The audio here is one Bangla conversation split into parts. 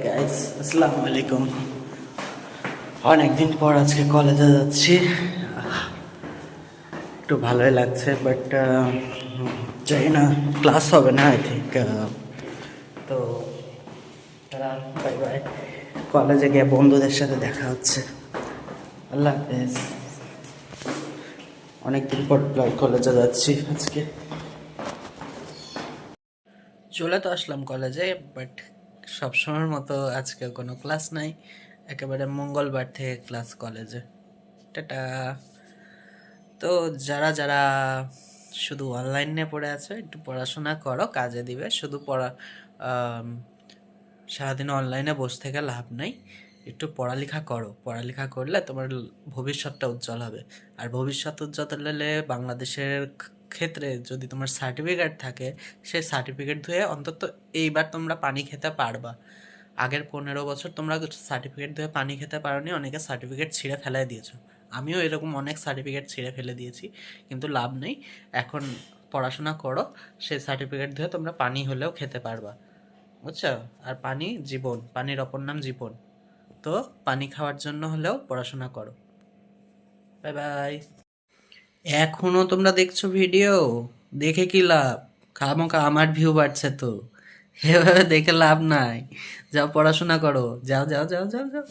গাইস আসসালামু আলাইকুম অনেকদিন পর আজকে কলেজে যাচ্ছি। একটু ভালোই লাগছে বাট জানি না ক্লাস হবে না আই থিঙ্ক তো বাই বাই কলেজে গিয়ে বন্ধুদের সাথে দেখা হচ্ছে। আল্লাহ হাফেজ। অনেকদিন পর কলেজে যাচ্ছি আজকে। চলে তো আসলাম কলেজে বাট সবসময়ের মতো আজকে কোনো ক্লাস নাই। একেবারে মঙ্গলবার থেকে ক্লাস কলেজে। টাটা। তো যারা যারা শুধু অনলাইনে পড়ে আছে, একটু পড়াশোনা করো, কাজে দিবে। শুধু পড়া সারাদিন অনলাইনে বসে থেকে লাভ নেই। একটু পড়ালেখা করো। পড়ালেখা করলে তোমার ভবিষ্যৎটা উজ্জ্বল হবে। আর ভবিষ্যৎ উজ্জ্বল হলে বাংলাদেশের ক্ষেত্রে যদি তোমার সার্টিফিকেট থাকে, সেই সার্টিফিকেট ধুয়ে অন্তত এইবার তোমরা পানি খেতে পারবা। আগের পনেরো বছর তোমরা সার্টিফিকেট ধুয়ে পানি খেতে পারোনি, অনেকে সার্টিফিকেট ছিঁড়ে ফেলাই দিয়েছ। আমিও এরকম অনেক সার্টিফিকেট ছিঁড়ে ফেলে দিয়েছি, কিন্তু লাভ নেই। এখন পড়াশোনা করো, সেই সার্টিফিকেট ধুয়ে তোমরা পানি হলেও খেতে পারবা। বুঝছ? আর পানি জীবন, পানির অপর নাম জীবন। তো পানি খাওয়ার জন্য হলেও পড়াশোনা করো। বাই বাই এখনও তোমরা দেখছ ভিডিও দেখে কি লাভ? খামোকা আমার ভিউ বাড়ছে তো। এভাবে দেখে লাভ নাই। যাও পড়াশোনা করো। যাও যাও যাও যাও যাও।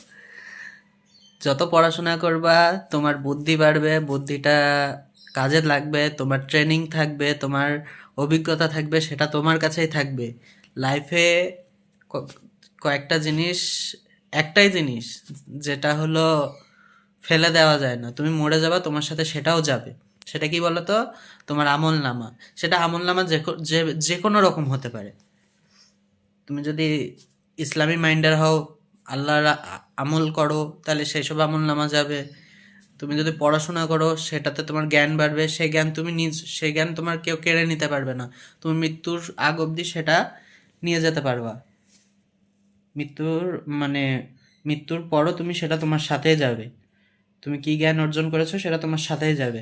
যত পড়াশোনা করবা, তোমার বুদ্ধি বাড়বে, বুদ্ধিটা কাজে লাগবে, তোমার ট্রেনিং থাকবে, তোমার অভিজ্ঞতা থাকবে, সেটা তোমার কাছেই থাকবে। লাইফে কয়েকটা জিনিস, একটাই জিনিস, যেটা হলো ফেলে দেওয়া যায় না। তুমি মরে যাবা, তোমার সাথে সেটাও যাবে। সেটা কি বলো তো তোমার আমল নামা। সেটা আমল নামা যে যে কোনো রকম হতে পারে। তুমি যদি ইসলামী মাইন্ডার হও, আল্লাহর আমল করো, তাহলে সেই সব আমল নামা যাবে। তুমি যদি পড়াশোনা করো, সেটাতে তোমার জ্ঞান বাড়বে। সেই জ্ঞান তুমি নিজ সেই জ্ঞান তোমার কেউ কেড়ে নিতে পারবে না। তুমি মৃত্যুর আগ অবধি সেটা নিয়ে যেতে পারবা। মৃত্যুর মানে মৃত্যুর পরও তুমি সেটা তোমার সাথেই যাবে। তুমি কি জ্ঞান অর্জন করেছ সেটা তোমার সাথেই যাবে।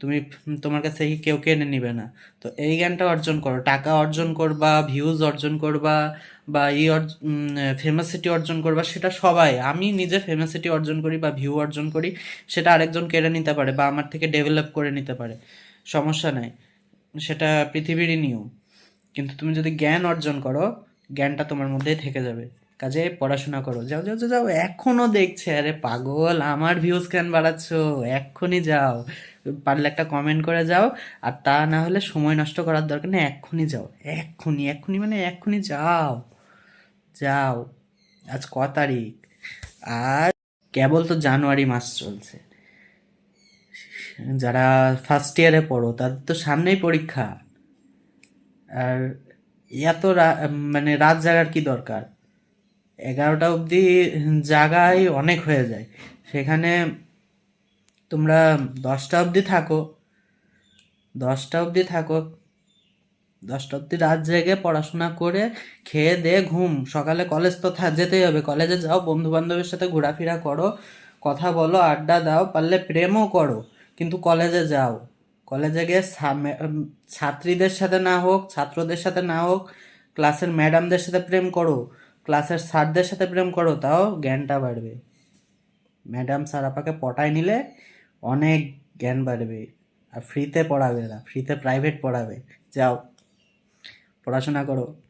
তুমি তোমার কাছ থেকে কেউ কেনে নিবে না। তো এই জ্ঞানটা অর্জন করো। টাকা অর্জন করবা ভিউজ অর্জন করবা বা ই ফেমাসিটি অর্জন করবা, সেটা সবাই। আমি নিজে ফেমাসিটি অর্জন করি বা ভিউ অর্জন করি, সেটা আরেকজন কেড়ে নিতে পারে বা আমার থেকে ডেভেলপ করে নিতে পারে। সমস্যা নাই। সেটা পৃথিবীরই নিয়ম। কিন্তু তুমি যদি জ্ঞান অর্জন করো, জ্ঞানটা তোমার মধ্যেই থেকে যাবে। কাজে পড়াশোনা করো। যাও যাও যাও যাও, এখনও দেখছে, আরে পাগল, আমার ভিউজ কেন বাড়াচ্ছ? এক্ষুনি যাও। পারলে একটা কমেন্ট করে যাও, আর তা না হলে সময় নষ্ট করার দরকার নেই, এক্ষুনি যাও, এক্ষুনি এক্ষুনি মানে এক্ষুনি যাও যাও, আজ ক তারিখ? আর কেবল তো জানুয়ারি মাস চলছে। যারা ফার্স্ট ইয়ারে পড়ো, তাদের তো সামনেই পরীক্ষা। আর এত মানে রাত জাগার কি দরকার? এগারোটা অবধি জাগাই অনেক হয়ে যায়। সেখানে তোমরা দশটা অবধি থাকো। দশটা অবধি থাকো। দশটা অবধি রাত জেগে পড়াশোনা করে খেয়ে দে ঘুম। সকালে কলেজ তো যেতেই হবে। কলেজে যাও বন্ধু বান্ধবের সাথে ঘোরাফেরা করো, কথা বলো, আড্ডা দাও, পারলে প্রেমও করো। কিন্তু কলেজে যাও। কলেজে গিয়ে ছাত্রীদের সাথে না হোক, ছাত্রদের সাথে না হোক ক্লাসের ম্যাডামদের সাথে প্রেম করো। ক্লাসের স্যারদের সাথে প্রেম করো, তাও জ্ঞানটা বাড়বে। ম্যাডাম স্যার আপাকে পটায় নিলে অনেক জ্ঞান বাড়বে। আর ফ্রিতে পড়াবে না ফ্রিতে প্রাইভেট পড়াবে। যাও, পড়াশোনা করো।